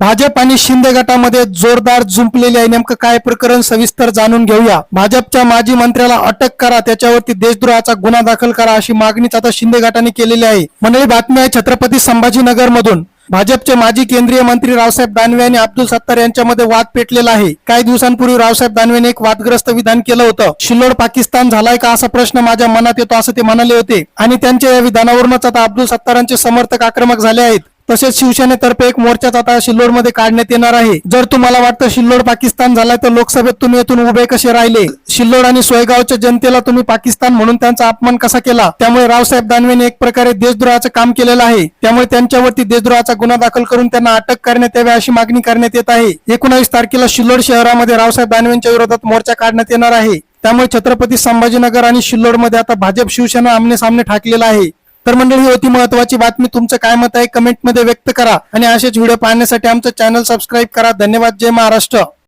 भाजप आणि शिंदे गटामध्ये जोरदार जुंपलेले आहे. नेमकं काय प्रकरण सविस्तर जाणून घेऊया. भाजपच्या माजी मंत्र्याला अटक करा त्याच्यावरती देशद्रोहाचा गुन्हा दाखल करा अशी मागणीच आता शिंदे गटाने केलेली आहे. मंडळी बातमी आहे छत्रपती संभाजीनगर मधून भाजपचे माजी केंद्रीय मंत्री रावसाहेब दानवे आणि अब्दुल सत्तार यांच्यामध्ये वाद पेटलेला आहे. काही दिवसांपूर्वी रावसाहेब दानवेने एक वादग्रस्त विधान केलं होतं. शिल्लोड पाकिस्तान झालाय का असा प्रश्न माझ्या मनात येतो असं ते म्हणाले होते. आणि त्यांच्या या विधानावरूनच आता अब्दुल सत्तारांचे समर्थक आक्रमक झाले आहेत. तसेच शिवसेनेतर्फे एक मोर्चाच आता शिल्लोडमध्ये काढण्यात येणार आहे. जर तुम्हाला वाटतं शिल्लोड पाकिस्तान झालाय तर लोकसभेत तुम्ही येथून उभे कसे राहिले? शिल्लोड आणि सोयगावच्या जनतेला तुम्ही पाकिस्तान म्हणून त्यांचा अपमान कसा केला? त्यामुळे रावसाहेब दानवेने एक प्रकारे देशद्रोहाचं काम केलेलं आहे. त्यामुळे त्यांच्यावरती देशद्रोहाचा गुन्हा दाखल करून त्यांना अटक करण्यात यावी अशी मागणी करण्यात येत आहे. एकोणावीस तारखेला शिल्लोड शहरामध्ये रावसाहेब दानवेंच्या विरोधात मोर्चा काढण्यात येणार आहे. त्यामुळे छत्रपती संभाजीनगर आणि शिल्लोडमध्ये आता भाजप शिवसेना आमने सामने ठाकलेला आहे. तर मंडळी ही होती महत्वाची बातमी. तुमचं काय मत आहे? कमेंटमध्ये व्यक्त करा. आणि असेच व्हिडिओ पाहण्यासाठी आमचं चॅनल सबस्क्राईब करा. धन्यवाद. जय महाराष्ट्र.